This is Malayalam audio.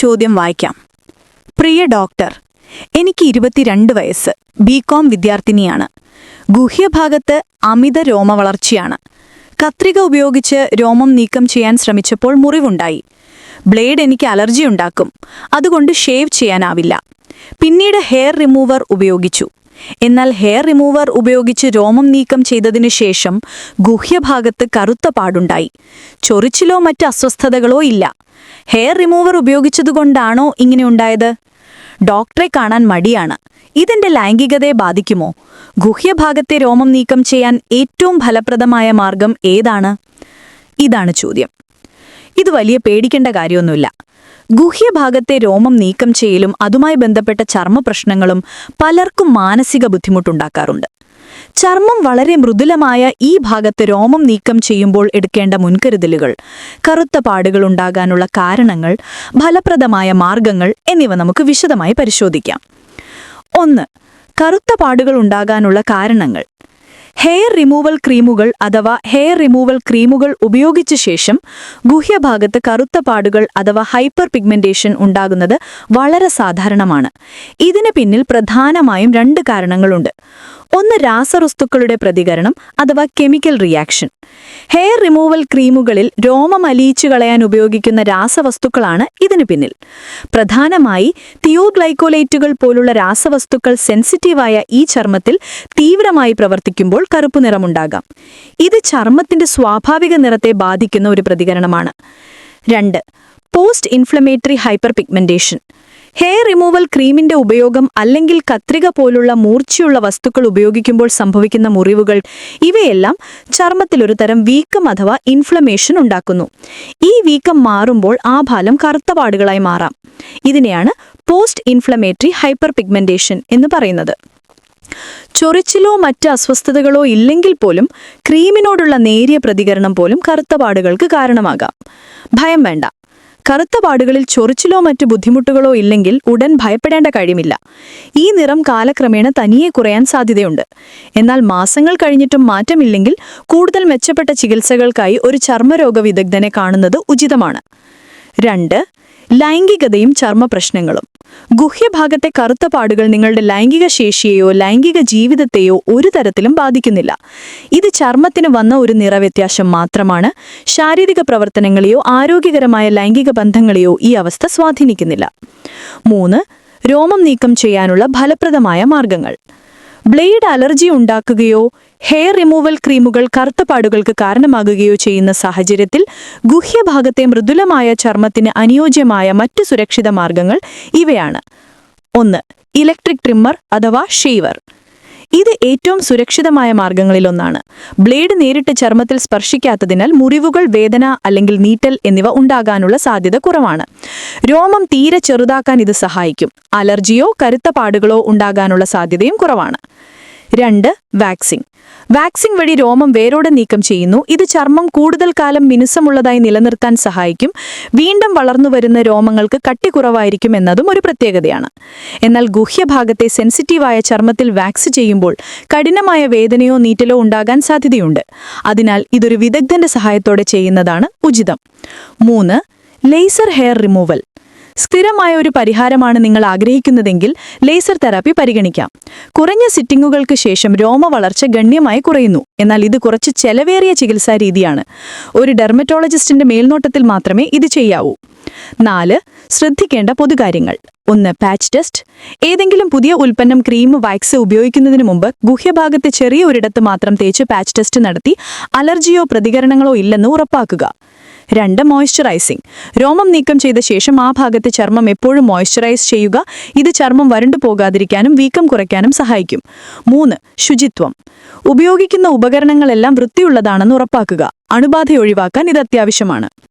ചോദ്യം വായിക്കാം. പ്രിയ ഡോക്ടർ എനിക്ക് ഇരുപത്തിരണ്ട് വയസ്സ്. ബികോം വിദ്യാർത്ഥിനിയാണ്. ഗുഹ്യഭാഗത്ത് അമിത രോമവളർച്ചയാണ്. കത്രിക ഉപയോഗിച്ച് രോമം നീക്കം ചെയ്യാൻ ശ്രമിച്ചപ്പോൾ മുറിവുണ്ടായി. ബ്ലേഡ് എനിക്ക് അലർജി ഉണ്ടാക്കും. അതുകൊണ്ട് ഷേവ് ചെയ്യാനാവില്ല. പിന്നീട് ഹെയർ റിമൂവർ ഉപയോഗിച്ചു. എന്നാൽ ഹെയർ റിമൂവർ ഉപയോഗിച്ച് രോമം നീക്കം ചെയ്തതിനു ശേഷം ഗുഹ്യഭാഗത്ത് കറുത്ത പാടുണ്ടായി. ചൊറിച്ചിലോ മറ്റ് അസ്വസ്ഥതകളോ ഇല്ല. ഹെയർ റിമൂവർ ഉപയോഗിച്ചതുകൊണ്ടാണോ ഇങ്ങനെ ഉണ്ടായത്? ഡോക്ടറെ കാണാൻ മടിയാണ്. ഇതിന്റെ ലൈംഗികതയെ ബാധിക്കുമോ? ഗുഹ്യഭാഗത്തെ രോമം നീക്കം ചെയ്യാൻ ഏറ്റവും ഫലപ്രദമായ മാർഗം ഏതാണ്? ഇതാണ് ചോദ്യം. ഇത് വലിയ പേടിക്കേണ്ട കാര്യമൊന്നുമില്ല. ഗുഹ്യഭാഗത്തെ രോമം നീക്കം ചെയ്യലും അതുമായി ബന്ധപ്പെട്ട ചർമ്മ പ്രശ്നങ്ങളും പലർക്കും മാനസിക ബുദ്ധിമുട്ടുണ്ടാക്കാറുണ്ട്. ചർമ്മം വളരെ മൃദുലമായ ഈ ഭാഗത്ത് രോമം നീക്കം ചെയ്യുമ്പോൾ എടുക്കേണ്ട മുൻകരുതലുകൾ കറുത്ത പാടുകൾ ഉണ്ടാകാനുള്ള കാരണങ്ങൾ ഫലപ്രദമായ മാർഗങ്ങൾ എന്നിവ നമുക്ക് വിശദമായി പരിശോധിക്കാം. ഒന്ന് കറുത്ത പാടുകൾ ഉണ്ടാകാനുള്ള കാരണങ്ങൾ. ഹെയർ റിമൂവൽ ക്രീമുകൾ അഥവാ ഹെയർ റിമൂവൽ ക്രീമുകൾ ഉപയോഗിച്ച ശേഷം ഗുഹ്യഭാഗത്ത് കറുത്ത പാടുകൾ അഥവാ ഹൈപ്പർ പിഗ്മെന്റേഷൻ ഉണ്ടാകുന്നത് വളരെ സാധാരണമാണ്. ഇതിന് പിന്നിൽ പ്രധാനമായും രണ്ട് കാരണങ്ങളുണ്ട്. ഒന്ന് രാസവസ്തുക്കളുടെ പ്രതികരണം അഥവാ കെമിക്കൽ റിയാക്ഷൻ. ഹെയർ റിമൂവൽ ക്രീമുകളിൽ രോമം അലിയിച്ചു കളയാൻ ഉപയോഗിക്കുന്ന രാസവസ്തുക്കളാണ് ഇതിനു പിന്നിൽ. പ്രധാനമായി തിയോഗ്ലൈക്കോലൈറ്റുകൾ പോലുള്ള രാസവസ്തുക്കൾ സെൻസിറ്റീവായ ഈ ചർമ്മത്തിൽ തീവ്രമായി പ്രവർത്തിക്കുമ്പോൾ കറുപ്പ് നിറമുണ്ടാകാം. ഇത് ചർമ്മത്തിന്റെ സ്വാഭാവിക നിറത്തെ ബാധിക്കുന്ന ഒരു പ്രതികരണമാണ്. രണ്ട് post inflammatory hyperpigmentation hair removal ക്രീമിന്റെ ഉപയോഗം അല്ലെങ്കിൽ കത്രിക പോലുള്ള മൂർച്ചയുള്ള വസ്തുക്കൾ ഉപയോഗിക്കുമ്പോൾ സംഭവിക്കുന്ന മുറിവുകൾ ഇവയെല്ലാം ചർമ്മത്തിൽ ഒരു തരം വീക്കം അഥവാ ഇൻഫ്ലമേഷൻ ഉണ്ടാക്കുന്നു. ഈ വീക്കം മാറുമ്പോൾ ആ ഫലം കറുത്ത പാടുകളായി മാറാം. ഇതിനെയാണ് പോസ്റ്റ് ഇൻഫ്ലമേറ്ററി ഹൈപ്പർ പിഗ്മെന്റേഷൻ എന്ന് പറയുന്നത്. ചൊറിച്ചിലോ മറ്റ് അസ്വസ്ഥതകളോ ഇല്ലെങ്കിൽ പോലും ക്രീമിനോടുള്ള നേരിയ പ്രതികരണം പോലും കറുത്ത പാടുകൾക്ക് കാരണമാകാം. ഭയം വേണ്ട. കറുത്ത പാടുകളിൽ ചൊറിച്ചിലോ മറ്റു ബുദ്ധിമുട്ടുകളോ ഇല്ലെങ്കിൽ ഉടൻ ഭയപ്പെടേണ്ട കാര്യമില്ല. ഈ നിറം കാലക്രമേണ തനിയെ കുറയാൻ സാധ്യതയുണ്ട്. എന്നാൽ മാസങ്ങൾ കഴിഞ്ഞിട്ടും മാറ്റമില്ലെങ്കിൽ കൂടുതൽ മെച്ചപ്പെട്ട ചികിത്സകൾക്കായി ഒരു ചർമ്മരോഗ വിദഗ്ധനെ കാണുന്നത് ഉചിതമാണ്. രണ്ട് ലൈംഗികതയും ചർമ്മ പ്രശ്നങ്ങളും ഗുഹ്യഭാഗത്തെ കറുത്ത പാടുകൾ നിങ്ങളുടെ ലൈംഗിക ശേഷിയെയോ ലൈംഗിക ജീവിതത്തെയോ ഒരു തരത്തിലും ബാധിക്കുന്നില്ല. ഇത് ചർമ്മത്തിന് വന്ന ഒരു നിറവ്യത്യാസം മാത്രമാണ്. ശാരീരിക പ്രവർത്തനങ്ങളെയോ ആരോഗ്യകരമായ ലൈംഗിക ബന്ധങ്ങളെയോ ഈ അവസ്ഥ സ്വാധീനിക്കുന്നില്ല. മൂന്ന് രോമം നീക്കം ചെയ്യാനുള്ള ഫലപ്രദമായ മാർഗങ്ങൾ. ബ്ലേഡ് അലർജി ഉണ്ടാക്കുകയോ ഹെയർ റിമൂവൽ ക്രീമുകൾ കറുത്ത പാടുകൾക്ക് കാരണമാകുകയോ ചെയ്യുന്ന സാഹചര്യത്തിൽ ഗുഹ്യഭാഗത്തെ മൃദുലമായ ചർമ്മത്തിന് അനുയോജ്യമായ മറ്റ് സുരക്ഷിത മാർഗങ്ങൾ ഇവയാണ്. ഒന്ന് ഇലക്ട്രിക് ട്രിമ്മർ അഥവാ ഷേവർ. ഇത് ഏറ്റവും സുരക്ഷിതമായ മാർഗങ്ങളിലൊന്നാണ്. ബ്ലേഡ് നേരിട്ട് ചർമ്മത്തിൽ സ്പർശിക്കാത്തതിനാൽ മുറിവുകൾ വേദന അല്ലെങ്കിൽ നീറ്റൽ എന്നിവ ഉണ്ടാകാനുള്ള സാധ്യത കുറവാണ്. രോമം തീരെ ചെറുതാക്കാൻ ഇത് സഹായിക്കും. അലർജിയോ കരുത്ത പാടുകളോ ഉണ്ടാകാനുള്ള സാധ്യതയും കുറവാണ്. രണ്ട് വാക്സിൻ. വാക്സിൻ വഴി രോമം വേരോടെ നീക്കം ചെയ്യുന്നു. ഇത് ചർമ്മം കൂടുതൽ കാലം മിനുസമുള്ളതായി നിലനിർത്താൻ സഹായിക്കും. വീണ്ടും വളർന്നു വരുന്ന രോമങ്ങൾക്ക് കട്ടി കുറവായിരിക്കും എന്നതും ഒരു പ്രത്യേകതയാണ്. എന്നാൽ ഗുഹ്യഭാഗത്തെ സെൻസിറ്റീവായ ചർമ്മത്തിൽ വാക്സ് ചെയ്യുമ്പോൾ കഠിനമായ വേദനയോ നീറ്റലോ ഉണ്ടാകാൻ സാധ്യതയുണ്ട്. അതിനാൽ ഇതൊരു വിദഗ്ധന്റെ സഹായത്തോടെ ചെയ്യുന്നതാണ് ഉചിതം. മൂന്ന് ലേസർ ഹെയർ റിമൂവൽ. സ്ഥിരമായ ഒരു പരിഹാരമാണ് നിങ്ങൾ ആഗ്രഹിക്കുന്നതെങ്കിൽ ലേസർ തെറാപ്പി പരിഗണിക്കാം. കുറഞ്ഞ സിറ്റിങ്ങുകൾക്ക് ശേഷം രോമ വളർച്ച ഗണ്യമായി കുറയുന്നു. എന്നാൽ ഇത് കുറച്ച് ചെലവേറിയ ചികിത്സാ രീതിയാണ്. ഒരു ഡെർമറ്റോളജിസ്റ്റിന്റെ മേൽനോട്ടത്തിൽ മാത്രമേ ഇത് ചെയ്യാവൂ. നാല് ശ്രദ്ധിക്കേണ്ട പൊതുകാര്യങ്ങൾ. ഒന്ന് പാച്ച് ടെസ്റ്റ് ഏതെങ്കിലും പുതിയ ഉൽപ്പന്നം ക്രീം വാക്സ് ഉപയോഗിക്കുന്നതിന് മുമ്പ് ഗുഹ്യഭാഗത്തെ ചെറിയ ഒരിടത്ത് മാത്രം തേച്ച് പാച്ച് ടെസ്റ്റ് നടത്തി അലർജിയോ പ്രതികരണങ്ങളോ ഇല്ലെന്ന് ഉറപ്പാക്കുക. രണ്ട് മോയ്സ്ചറൈസിംഗ് രോമം നീക്കം ചെയ്ത ശേഷം ആ ഭാഗത്തെ ചർമ്മം എപ്പോഴും മോയ്സ്ചറൈസ് ചെയ്യുക. ഇത് ചർമ്മം വരണ്ടു പോകാതിരിക്കാനും വീക്കം കുറയ്ക്കാനും സഹായിക്കും. മൂന്ന് ശുചിത്വം. ഉപയോഗിക്കുന്ന ഉപകരണങ്ങളെല്ലാം വൃത്തിയുള്ളതാണെന്ന് ഉറപ്പാക്കുക. അണുബാധ ഒഴിവാക്കാൻ ഇത് അത്യാവശ്യമാണ്.